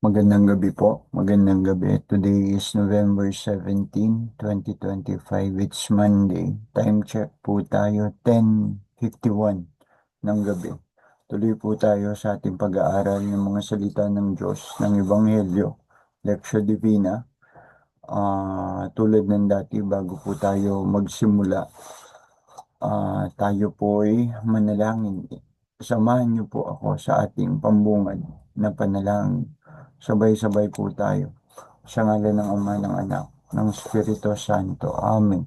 Magandang gabi po. Magandang gabi. Today is November 17, 2025. It's Monday. Time check po tayo 10.51 ng gabi. Tuloy po tayo sa ating pag-aaral ng mga salita ng Diyos ng Ebanghelyo, Lectio Divina. Uh, tulad ng dati, bago po tayo magsimula, uh, tayo po ay manalangin. Samahan niyo po ako sa ating pambungad na panalangin Sabay-sabay po tayo. Sa ngalan ng Ama, ng Anak, ng Espiritu Santo. Amen.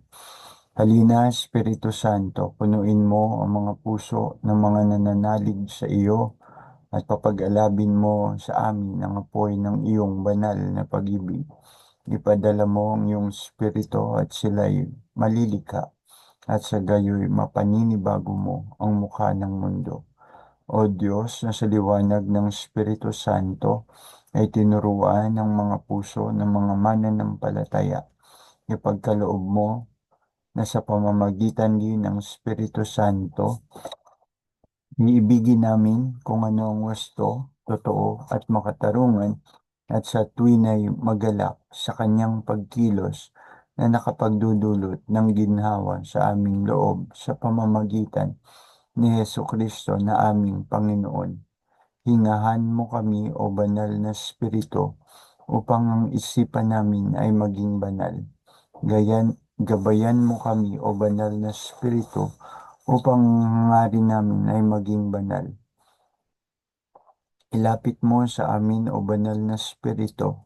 Halina, Espiritu Santo, punuin mo ang mga puso ng mga nananalig sa iyo at papag-alabin mo sa amin ang apoy ng iyong banal na pag-ibig. Ipadala mo ang iyong Espiritu at sila'y malilika at sa gayoy mapaninibago mo ang mukha ng mundo. O Diyos, na sa liwanag ng Espiritu Santo, ay tinuruan ng mga puso ng mga mananampalataya. Ipagkaloob mo na sa pamamagitan din ng Espiritu Santo, iibigin namin kung ano ang wasto, totoo at makatarungan at sa tuwinay magalak sa kanyang pagkilos na nakapagdudulot ng ginhawa sa aming loob sa pamamagitan ni Yesu Kristo na aming Panginoon Hingahan mo kami, O banal na Espiritu, upang ang isipan namin ay maging banal. Gayan, gabayan mo kami, O banal na Espiritu, upang ang hangarin namin ay maging banal. Ilapit mo sa amin, O banal na Espiritu,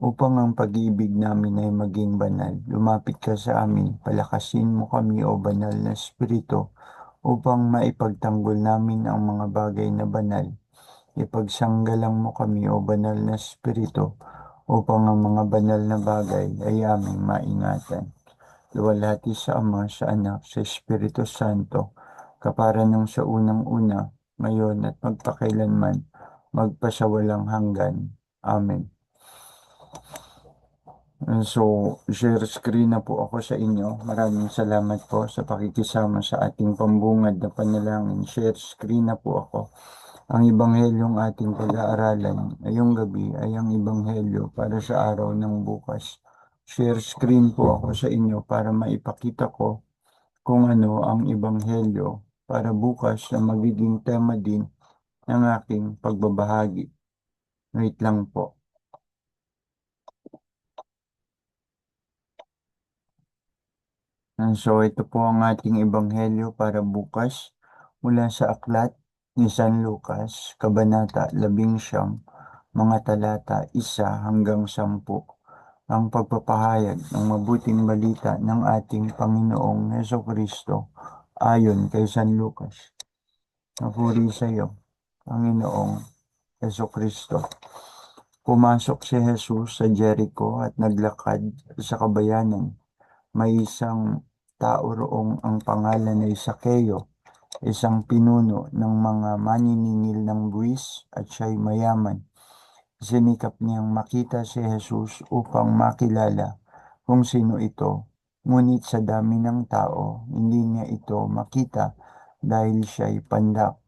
upang ang pag-ibig namin ay maging banal. Lumapit ka sa amin, palakasin mo kami, O banal na Espiritu, upang maipagtanggol namin ang mga bagay na banal Ipagsanggalang mo kami, O banal na Espiritu, upang ang mga banal na bagay ay aming maingatan. Luwalhati sa Ama, sa Anak, sa Espiritu Santo, kapara nung sa unang-una, ngayon at magpakailanman, magpasawalang hanggan. Amen. So, share screen na po ako sa inyo. Maraming salamat po sa pakikisama sa ating pambungad na panalangin. Share screen na po ako. Ang Ibanghelyong ating pag-aaralan ngayong gabi ay ang Ibanghelyo para sa araw ng bukas. Share screen po ako sa inyo para maipakita ko kung ano ang Ibanghelyo para bukas na magiging tema din ng aking pagbabahagi. Wait lang po. So ito po ang ating Ibanghelyo para bukas mula sa aklat ni San Lucas, Kabanata 11, mga talata 1 hanggang 10, ang pagpapahayag ng mabuting balita ng ating Panginoong Heso Kristo ayon kay San Lucas. Napuri sa iyo, Panginoong Heso Kristo. Pumasok si Jesus sa Jericho at naglakad sa kabayanan. May isang tao roong ang pangalan ay Sakeo isang pinuno ng mga maniningil ng buwis at siya'y mayaman. Sinikap niyang makita si Jesus upang makilala kung sino ito. Ngunit sa dami ng tao, hindi niya ito makita dahil siya'y pandak.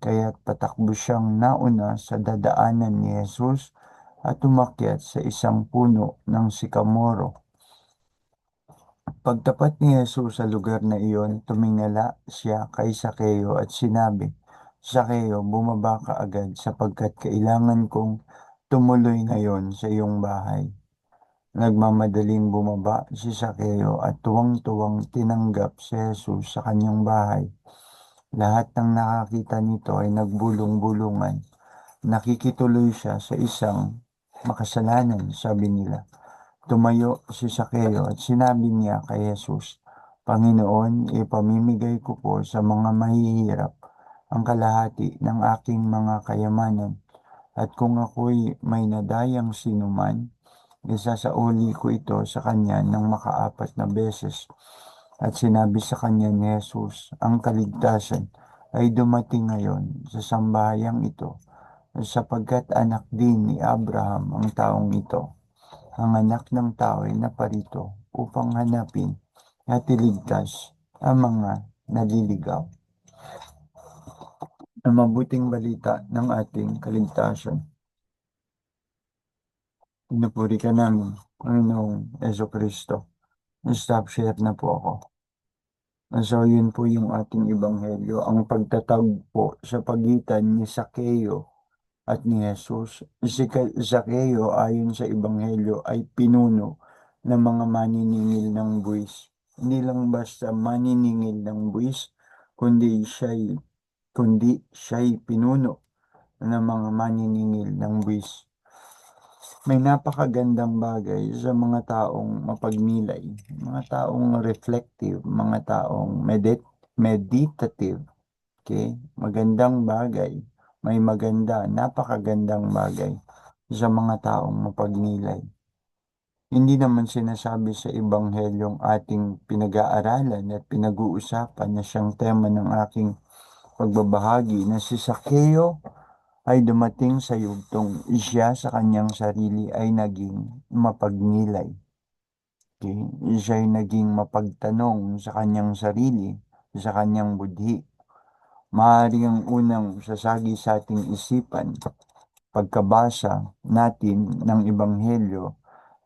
Kaya patakbo siyang nauna sa dadaanan ni Jesus at umakyat sa isang puno ng sikamoro Pagtapat ni Jesus sa lugar na iyon, tumingala siya kay Sakeo at sinabi, Sakeo, bumaba ka agad sapagkat kailangan kong tumuloy ngayon sa iyong bahay. Nagmamadaling bumaba si Sakeo at tuwang-tuwang tinanggap si Jesus sa kanyang bahay. Lahat ng nakakita nito ay nagbulong-bulungan. Nakikituloy siya sa isang makasalanan, sabi nila. Tumayo si Sakeo at sinabi niya kay Jesus, Panginoon, ipamimigay ko po sa mga mahihirap ang kalahati ng aking mga kayamanan. At kung ako'y may nadayang sinuman, isasauli ko ito sa kanya ng makaapat na beses. At sinabi sa kanya ni Jesus, ang kaligtasan ay dumating ngayon sa sambahayang ito, sapagkat anak din ni Abraham ang taong ito ang anak ng tao ay naparito upang hanapin at iligtas ang mga naliligaw. Ang mabuting balita ng ating kaligtasan. Pinupuri ka namin, Panginoong Yeso Kristo. Stop share na po ako. So, yun po yung ating ebanghelyo. Ang pagtatagpo sa pagitan ni Sakeo at ni Jesus. Si Sakeo ayon sa ebanghelyo ay pinuno ng mga maniningil ng buwis. Hindi lang basta maniningil ng buwis, kundi siya'y kundi siya'y pinuno ng mga maniningil ng buwis. May napakagandang bagay sa mga taong mapagnilay, mga taong reflective, mga taong medit meditative. Okay? Magandang bagay. May maganda, napakagandang bagay sa mga taong mapagnilay. Hindi naman sinasabi sa Ebanghelyong ating pinag-aaralan at pinag-uusapan na siyang tema ng aking pagbabahagi na si Sakeo ay dumating sa yugtong siya sa kanyang sarili ay naging mapagnilay. Okay? Siya ay naging mapagtanong sa kanyang sarili, sa kanyang budhi. Maaari ang unang sasagi sa ating isipan pagkabasa natin ng Ebanghelyo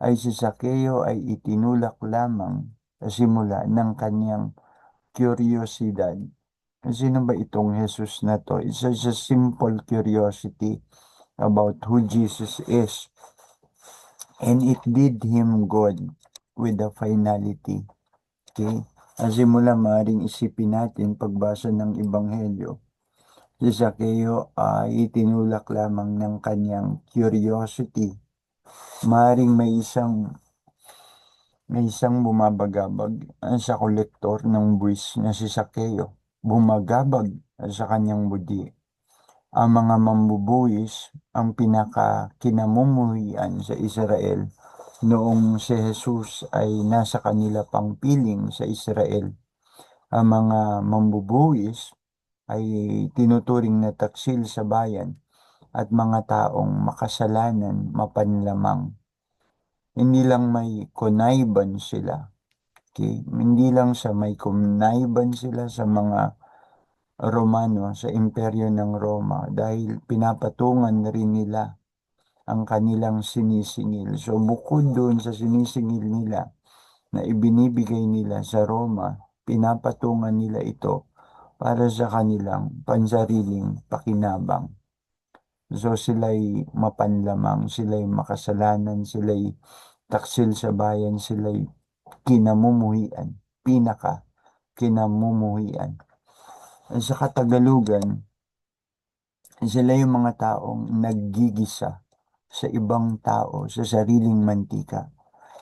ay si Sakeo ay itinulak lamang sa simula ng kanyang kuryosidad Sino ba itong Jesus na to? It's just a simple curiosity about who Jesus is. And it did him good with the finality. Okay? Kasi mula maring isipin natin pagbasa ng Ebanghelyo, si Zaccheo ay itinulak lamang ng kanyang curiosity. Maring may isang may isang bumabagabag sa kolektor ng buwis na si Zaccheo bumagabag sa kanyang budi. Ang mga mambubuwis ang pinaka-kinamumuhian sa Israel noong si Jesus ay nasa kanila pang piling sa Israel. Ang mga mambubuwis ay tinuturing na taksil sa bayan at mga taong makasalanan mapanlamang. Hindi lang may konayban sila, Okay? Hindi lang sa may kumnaiban sila sa mga Romano, sa imperyo ng Roma dahil pinapatungan rin nila ang kanilang sinisingil. So bukod doon sa sinisingil nila na ibinibigay nila sa Roma, pinapatungan nila ito para sa kanilang pansariling pakinabang. So sila'y mapanlamang, sila'y makasalanan, sila'y taksil sa bayan, sila'y kinamumuhian, pinaka kinamumuhian. Sa Katagalugan, sila yung mga taong naggigisa sa ibang tao, sa sariling mantika.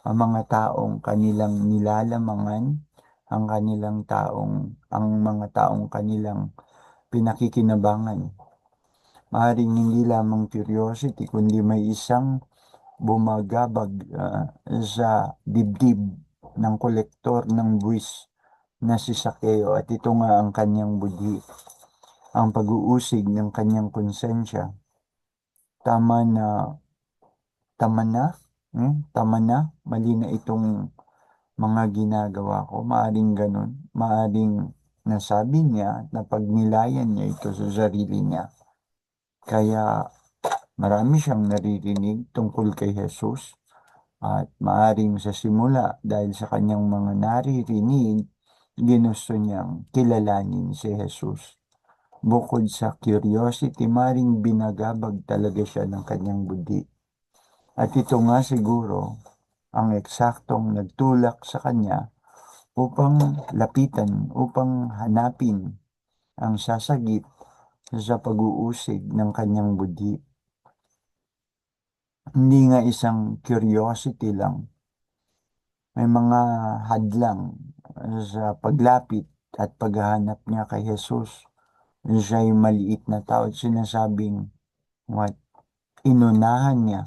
Ang mga taong kanilang nilalamangan, ang kanilang taong, ang mga taong kanilang pinakikinabangan. Maaaring hindi lamang curiosity, kundi may isang bumagabag uh, sa dibdib ng kolektor ng buwis na si Sakeo at ito nga ang kanyang budhi, ang pag-uusig ng kanyang konsensya. Tama na, tama na, hmm? tama na, mali na itong mga ginagawa ko. Maaring ganun, maaring nasabi niya na pagnilayan niya ito sa sarili niya. Kaya marami siyang naririnig tungkol kay Jesus at maaring sa simula dahil sa kanyang mga naririnig, ginusto niyang kilalanin si Jesus. Bukod sa curiosity, maring binagabag talaga siya ng kanyang budi. At ito nga siguro ang eksaktong nagtulak sa kanya upang lapitan, upang hanapin ang sasagip sa pag-uusig ng kanyang budi hindi nga isang curiosity lang. May mga hadlang sa paglapit at paghahanap niya kay Jesus. Siya'y maliit na tao at sinasabing what? Inunahan niya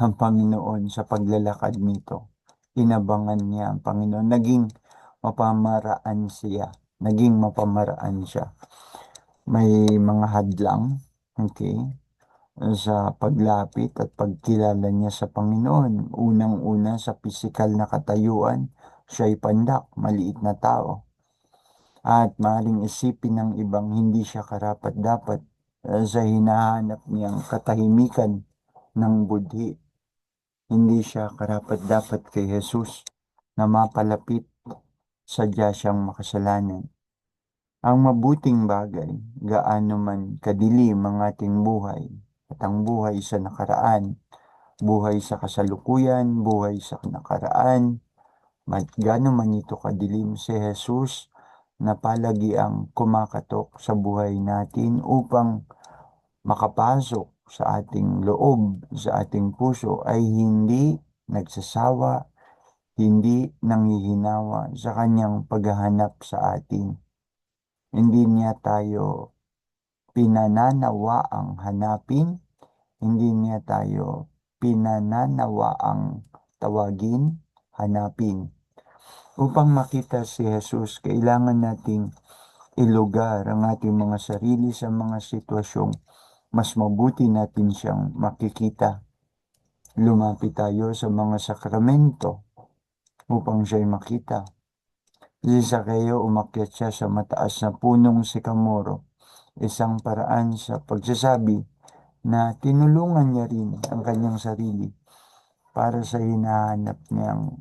ang Panginoon sa paglalakad nito. Inabangan niya ang Panginoon. Naging mapamaraan siya. Naging mapamaraan siya. May mga hadlang, okay? sa paglapit at pagkilala niya sa Panginoon. Unang-una sa pisikal na katayuan, siya ay pandak, maliit na tao. At maling isipin ng ibang hindi siya karapat-dapat uh, sa hinahanap niyang katahimikan ng budhi. Hindi siya karapat-dapat kay Jesus na mapalapit sadya siyang makasalanan. Ang mabuting bagay, gaano man kadilim ang ating buhay, at ang buhay sa nakaraan, buhay sa kasalukuyan, buhay sa nakaraan, gaano man ito kadilim si Jesus na palagi ang kumakatok sa buhay natin upang makapasok sa ating loob, sa ating puso ay hindi nagsasawa, hindi nanghihinawa sa kanyang paghahanap sa atin hindi niya tayo pinananawa ang hanapin, hindi niya tayo pinananawa ang tawagin, hanapin. Upang makita si Jesus, kailangan nating ilugar ang ating mga sarili sa mga sitwasyong mas mabuti natin siyang makikita. Lumapit tayo sa mga sakramento upang siya'y makita Si Zaccheo umakyat siya sa mataas na punong sikamoro, isang paraan sa pagsasabi na tinulungan niya rin ang kanyang sarili para sa hinahanap niyang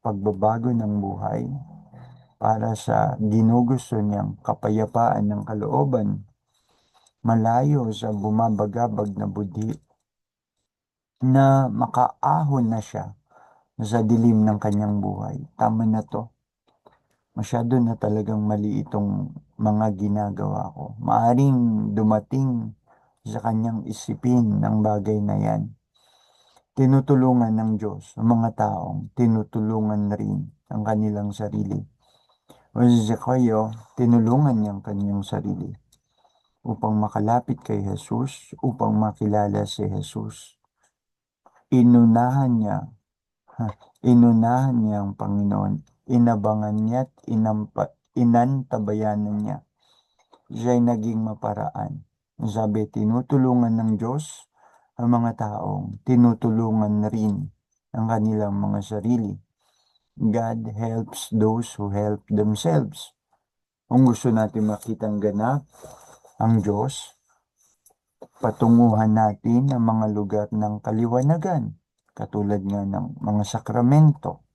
pagbabago ng buhay, para sa ginugusto niyang kapayapaan ng kalooban, malayo sa bumabagabag na budhi, na makaahon na siya sa dilim ng kanyang buhay. Tama na to masyado na talagang mali itong mga ginagawa ko. Maaring dumating sa kanyang isipin ng bagay na yan. Tinutulungan ng Diyos ang mga taong tinutulungan rin ang kanilang sarili. O si Zechariah, tinulungan niya ang kanyang sarili upang makalapit kay Jesus, upang makilala si Jesus. Inunahan niya, ha, inunahan niya ang Panginoon inabangan niya at inampa, inantabayanan niya. Siya'y naging maparaan. Sabi, tinutulungan ng Diyos ang mga taong tinutulungan rin ang kanilang mga sarili. God helps those who help themselves. Kung gusto natin makitang ganap ang Diyos, patunguhan natin ang mga lugar ng kaliwanagan, katulad nga ng mga sakramento,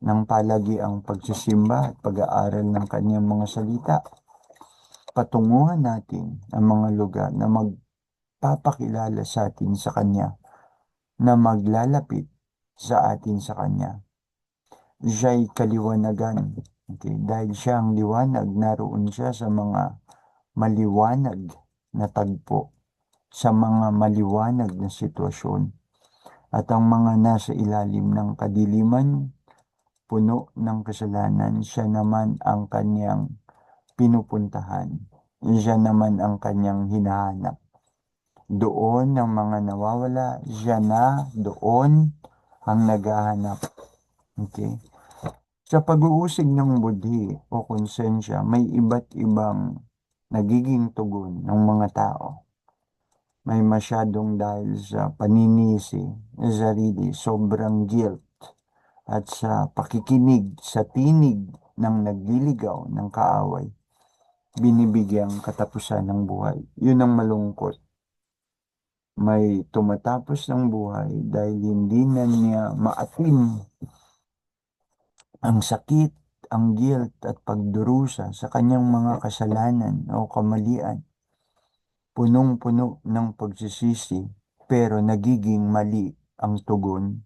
ng palagi ang pagsisimba at pag-aaral ng kanyang mga salita. Patunguhan natin ang mga lugar na magpapakilala sa atin sa Kanya, na maglalapit sa atin sa Kanya. Siya'y kaliwanagan. Okay? Dahil siya ang liwanag, naroon siya sa mga maliwanag na tagpo, sa mga maliwanag na sitwasyon. At ang mga nasa ilalim ng kadiliman, puno ng kasalanan, siya naman ang kanyang pinupuntahan. Siya naman ang kanyang hinahanap. Doon ang mga nawawala, siya na doon ang naghahanap. Okay? Sa pag-uusig ng budhi o konsensya, may iba't ibang nagiging tugon ng mga tao. May masyadong dahil sa paninisi, sarili, sobrang guilt, at sa pakikinig sa tinig ng nagliligaw ng kaaway, binibigyang katapusan ng buhay. Yun ang malungkot. May tumatapos ng buhay dahil hindi na niya maatin ang sakit, ang guilt at pagdurusa sa kanyang mga kasalanan o kamalian. Punong-puno ng pagsisisi pero nagiging mali ang tugon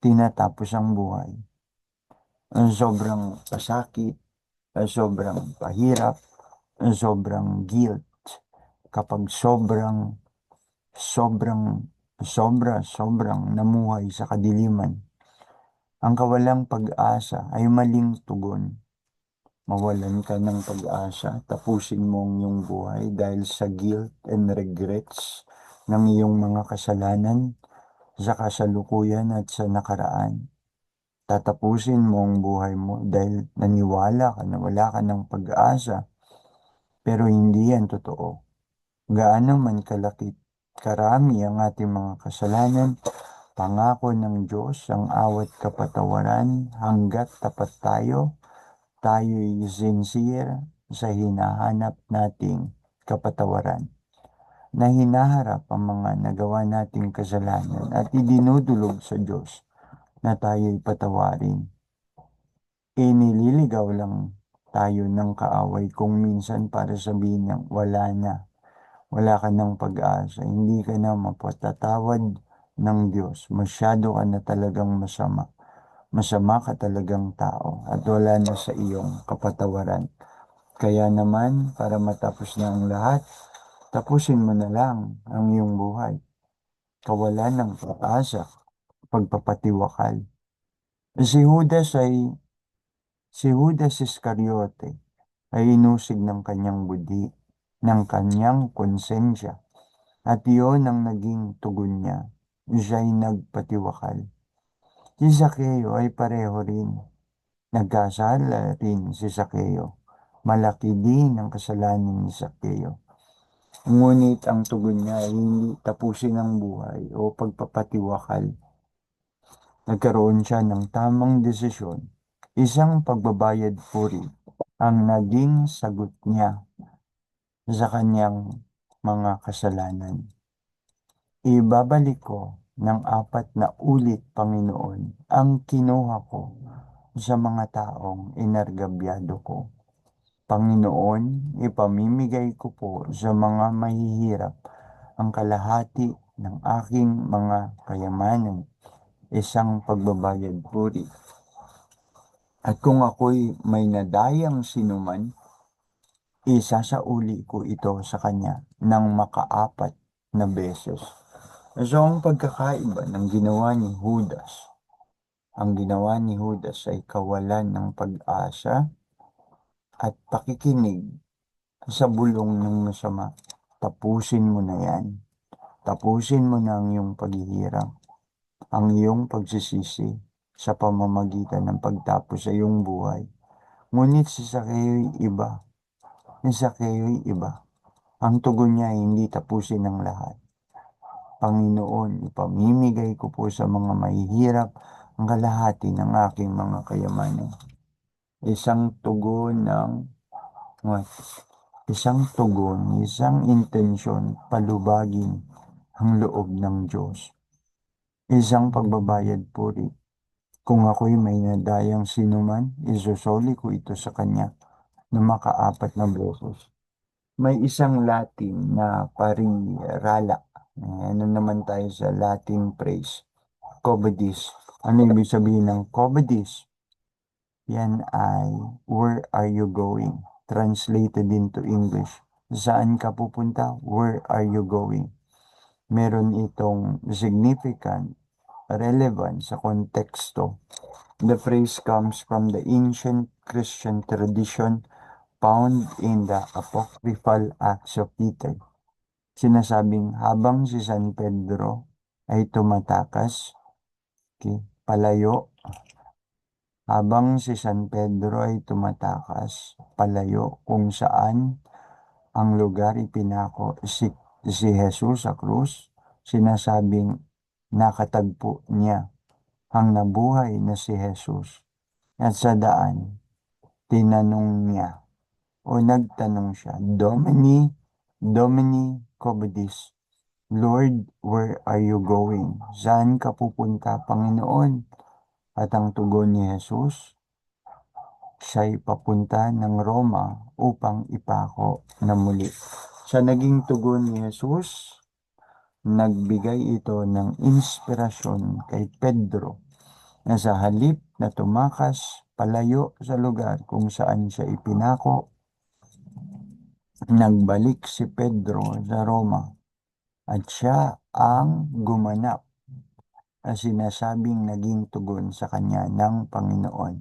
tinatapos ang buhay. Ang sobrang pasakit, ang sobrang pahirap, ang sobrang guilt, kapag sobrang, sobrang, sobra, sobrang namuhay sa kadiliman, ang kawalang pag-asa ay maling tugon. Mawalan ka ng pag-asa, tapusin mo ang buhay dahil sa guilt and regrets ng iyong mga kasalanan, sa kasalukuyan at sa nakaraan. Tatapusin mo ang buhay mo dahil naniwala ka na wala ka ng pag-asa. Pero hindi yan totoo. Gaano man kalakit karami ang ating mga kasalanan, pangako ng Diyos ang awat kapatawaran hanggat tapat tayo, tayo'y sincere sa hinahanap nating kapatawaran. na hinaharap ang mga nagawa nating kasalanan at idinudulog sa Diyos na tayo'y patawarin. Inililigaw lang tayo ng kaaway kung minsan para sabihin niyang wala na, wala ka ng pag-asa, hindi ka na mapatatawad ng Diyos, masyado ka na talagang masama, masama ka talagang tao at wala na sa iyong kapatawaran. Kaya naman, para matapos na ang lahat, tapusin mo na lang ang iyong buhay. Kawalan ng pag-asa, pagpapatiwakal. Si Judas ay Si Judas Iscariote ay inusig ng kanyang budi, ng kanyang konsensya, at iyon ang naging tugon niya. Siya'y nagpatiwakal. Si Zaccheo ay pareho rin. Nagkasala rin si Zaccheo. Malaki din ang kasalanan ni Zaccheo. Ngunit ang tugon niya ay hindi tapusin ang buhay o pagpapatiwakal. Nagkaroon siya ng tamang desisyon Isang pagbabayad puri ang naging sagot niya sa kanyang mga kasalanan. Ibabalik ko ng apat na ulit, Panginoon, ang kinuha ko sa mga taong inargabyado ko. Panginoon, ipamimigay ko po sa mga mahihirap ang kalahati ng aking mga kayamanan, isang pagbabayad puri at kung ako'y may nadayang sinuman, isasauli ko ito sa kanya ng makaapat na beses. So, ang pagkakaiba ng ginawa ni Judas, ang ginawa ni Judas ay kawalan ng pag-asa at pakikinig sa bulong ng masama. Tapusin mo na yan. Tapusin mo na ang iyong paghihirap, ang iyong pagsisisi, sa pamamagitan ng pagtapos sa iyong buhay. Ngunit si Sakeo'y iba. Si Sakeo'y iba. Ang tugon niya ay hindi tapusin ng lahat. Panginoon, ipamimigay ko po sa mga mahihirap ang kalahati ng aking mga kayamanan. Isang tugon ng what? Isang tugon, isang intensyon, palubagin ang loob ng Diyos. Isang pagbabayad puri kung ako'y may nadayang sinuman, isusoli ko ito sa kanya na makaapat na beses. May isang Latin na parirala. Ano naman tayo sa Latin phrase? Cobadis. Ano ibig sabihin ng cobadis? Yan ay, where are you going? Translated into English. Saan ka pupunta? Where are you going? Meron itong significant relevant sa konteksto. The phrase comes from the ancient Christian tradition found in the apocryphal Acts of Peter. Sinasabing habang si San Pedro ay tumatakas, okay, palayo, habang si San Pedro ay tumatakas, palayo kung saan ang lugar ipinako si, si Jesus sa krus, sinasabing nakatagpo niya ang nabuhay na si Jesus. At sa daan, tinanong niya o nagtanong siya, Domini, Domini Cobadis, Lord, where are you going? Saan ka pupunta, Panginoon? At ang tugon ni Jesus, siya'y papunta ng Roma upang ipako na muli. Sa naging tugon ni Jesus, Nagbigay ito ng inspirasyon kay Pedro na sa halip na tumakas palayo sa lugar kung saan siya ipinako, nagbalik si Pedro sa Roma at siya ang gumanap na sinasabing naging tugon sa kanya ng Panginoon.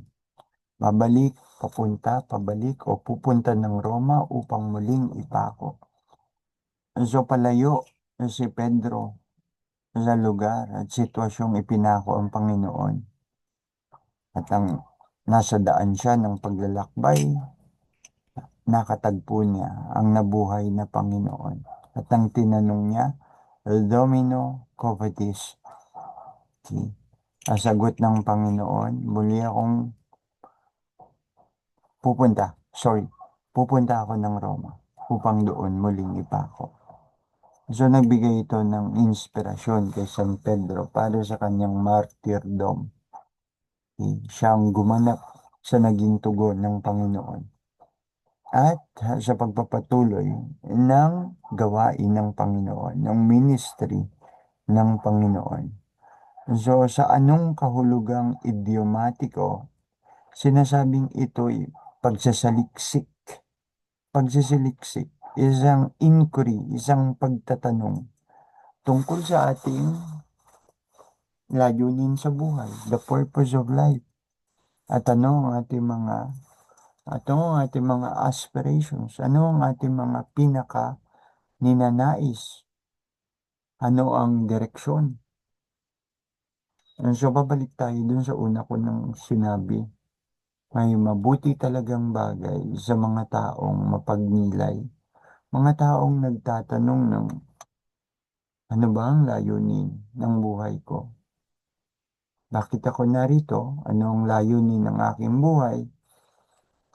Babalik, papunta, pabalik o pupunta ng Roma upang muling ipako. So palayo si Pedro sa lugar at sitwasyong ipinako ang Panginoon. At ang nasa daan siya ng paglalakbay, nakatagpo niya ang nabuhay na Panginoon. At ang tinanong niya, El Domino Covetis. Ang sagot ng Panginoon, muli akong pupunta, sorry, pupunta ako ng Roma upang doon muling ipako. So, nagbigay ito ng inspirasyon kay San Pedro para sa kanyang martyrdom. Okay, Siyang gumanap sa naging tugon ng Panginoon. At sa pagpapatuloy ng gawain ng Panginoon, ng ministry ng Panginoon. So, sa anong kahulugang idiomatiko, sinasabing ito'y pagsasaliksik. Pagsasaliksik, isang inquiry, isang pagtatanong tungkol sa ating layunin sa buhay, the purpose of life. At ano ang ating mga at ang ating mga aspirations, ano ang ating mga pinaka ninanais, ano ang direksyon. And so, babalik tayo dun sa una ko nang sinabi, may mabuti talagang bagay sa mga taong mapagnilay. Mga taong nagtatanong ng ano ba ang layunin ng buhay ko? Bakit ako narito? Ano ang layunin ng aking buhay?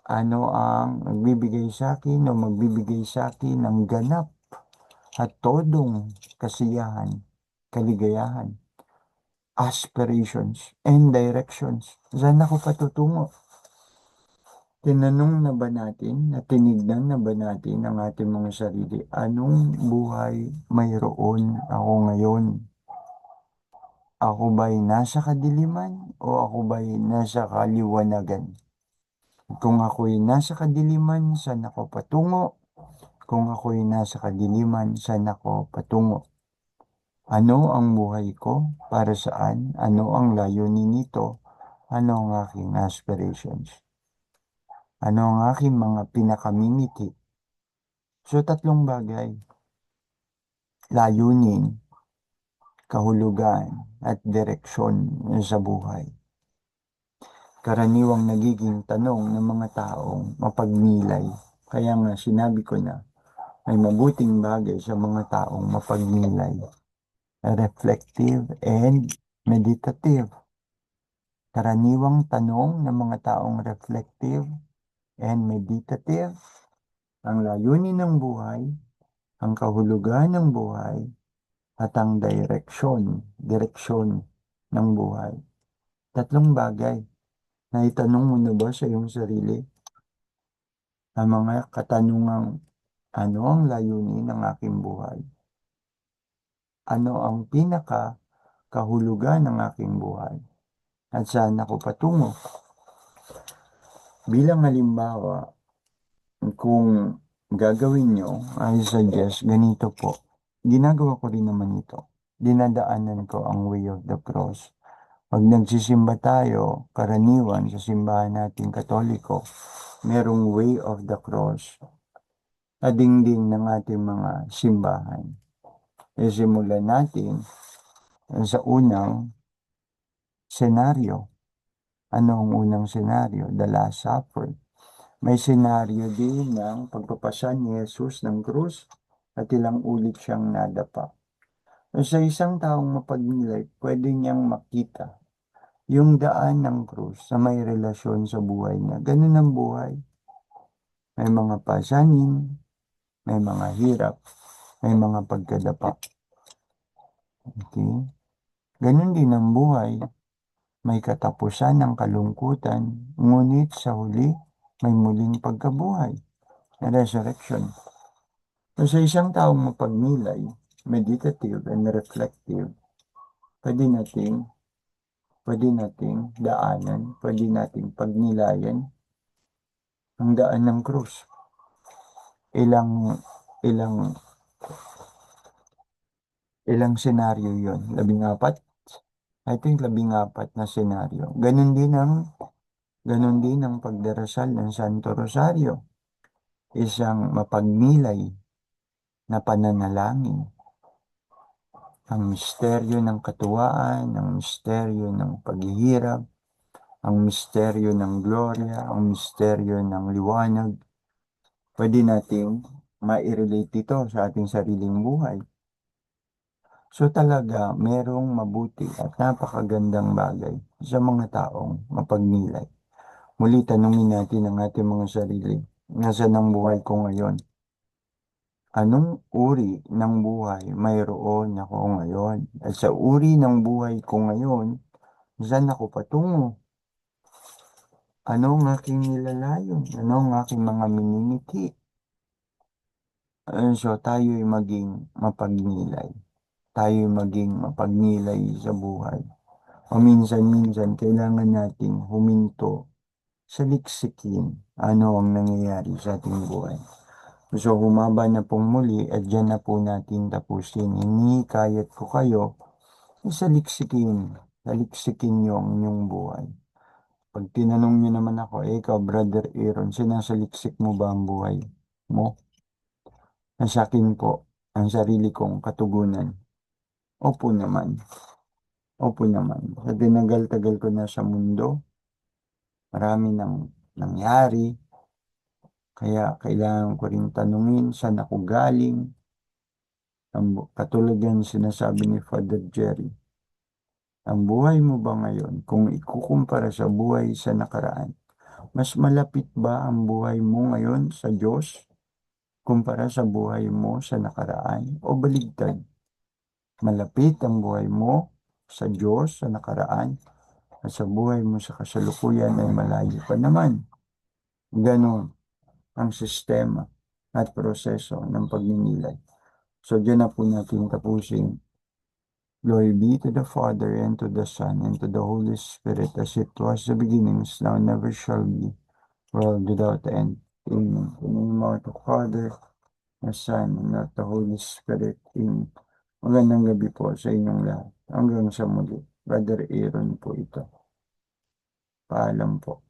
Ano ang magbibigay sa akin o magbibigay sa akin ng ganap at todong kasiyahan, kaligayahan, aspirations, and directions. Saan ako patutungo? Tinanong na ba natin, na tinignan na ba natin ang ating mga sarili? Anong buhay mayroon ako ngayon? Ako ba'y nasa kadiliman o ako ba'y nasa kaliwanagan? Kung ako'y nasa kadiliman, saan ako patungo? Kung ako'y nasa kadiliman, saan ako patungo? Ano ang buhay ko? Para saan? Ano ang layunin nito? Ano ang aking aspirations? Ano ang aking mga pinakamimiti? So, tatlong bagay. Layunin, kahulugan, at direksyon sa buhay. Karaniwang nagiging tanong ng mga taong mapagnilay. Kaya nga sinabi ko na, may mabuting bagay sa mga taong mapagnilay. Reflective and meditative. Karaniwang tanong ng mga taong reflective and meditative, ang layunin ng buhay, ang kahulugan ng buhay, at ang direksyon, direksyon ng buhay. Tatlong bagay na itanong mo na ba sa iyong sarili? Ang mga katanungang ano ang layunin ng aking buhay? Ano ang pinaka kahulugan ng aking buhay? At saan ako patungo? Bilang halimbawa, kung gagawin nyo, I suggest ganito po. Ginagawa ko rin naman ito. Dinadaanan ko ang way of the cross. Pag nagsisimba tayo, karaniwan sa simbahan nating katoliko, merong way of the cross. Adingding ng ating mga simbahan. Isimulan natin sa unang senaryo. Ano ang unang senaryo? The Last Supper. May senaryo din ng pagpapasan ni Jesus ng krus at ilang ulit siyang nadapa. Sa isang taong mapagnilay, pwede niyang makita yung daan ng krus sa may relasyon sa buhay niya. Ganun ang buhay. May mga pasanin, may mga hirap, may mga pagkadapa. Okay? Ganun din ang buhay. May katapusan ng kalungkutan, ngunit sa huli, may muling pagkabuhay. Resurrection. Sa isang taong mapagnilay, meditative and reflective, pwede nating pwede nating daanan, pwede nating pagnilayan ang daan ng krus. Ilang ilang ilang senaryo yon labing apat I think labing apat na senaryo. Ganun din ang ganun din ang pagdarasal ng Santo Rosario. Isang mapagnilay na pananalangin ang misteryo ng katuwaan, ang misteryo ng paghihirap, ang misteryo ng gloria, ang misteryo ng liwanag. Pwede nating ma-relate ito sa ating sariling buhay. So talaga, merong mabuti at napakagandang bagay sa mga taong mapagnilay. Muli tanungin natin ang ating mga sarili. Nasaan ang buhay ko ngayon? Anong uri ng buhay mayroon ako ngayon? At sa uri ng buhay ko ngayon, saan ako patungo? Ano ang aking nilalayon? Ano ang aking mga minimithi? Ayun, so tayo'y maging mapagnilay. Tayo'y maging mapagnilay sa buhay. O minsan-minsan, kailangan nating huminto sa liksikin ano ang nangyayari sa ating buhay. So, humaba na pong muli at dyan na po natin tapusin. Inikayat ko kayo sa liksikin. Saliksikin nyo ang inyong buhay. Pag tinanong nyo naman ako, eh, ikaw, Brother Aaron, sinasaliksik mo ba ang buhay mo? Ang sa akin po, ang sarili kong katugunan. Opo naman. Opo naman. Sa tinagal-tagal ko na sa mundo, marami nang nangyari, kaya kailangan ko rin tanungin saan ako galing. Katulad yan sinasabi ni Father Jerry. Ang buhay mo ba ngayon, kung ikukumpara sa buhay sa nakaraan, mas malapit ba ang buhay mo ngayon sa Diyos kumpara sa buhay mo sa nakaraan o baligtad? Malapit ang buhay mo sa Diyos sa nakaraan at sa buhay mo sa kasalukuyan ay malayo pa naman. Ganon ang sistema at proseso ng pagninilay. So, dyan na po natin tapusin. Glory be to the Father, and to the Son, and to the Holy Spirit, as it was the beginnings, now and never shall be, world without end. Amen. In the name of the Father, the Son, and of the Holy Spirit. Amen. Magandang gabi po sa inyong lahat. Hanggang sa muli. Brother Aaron po ito. Paalam po.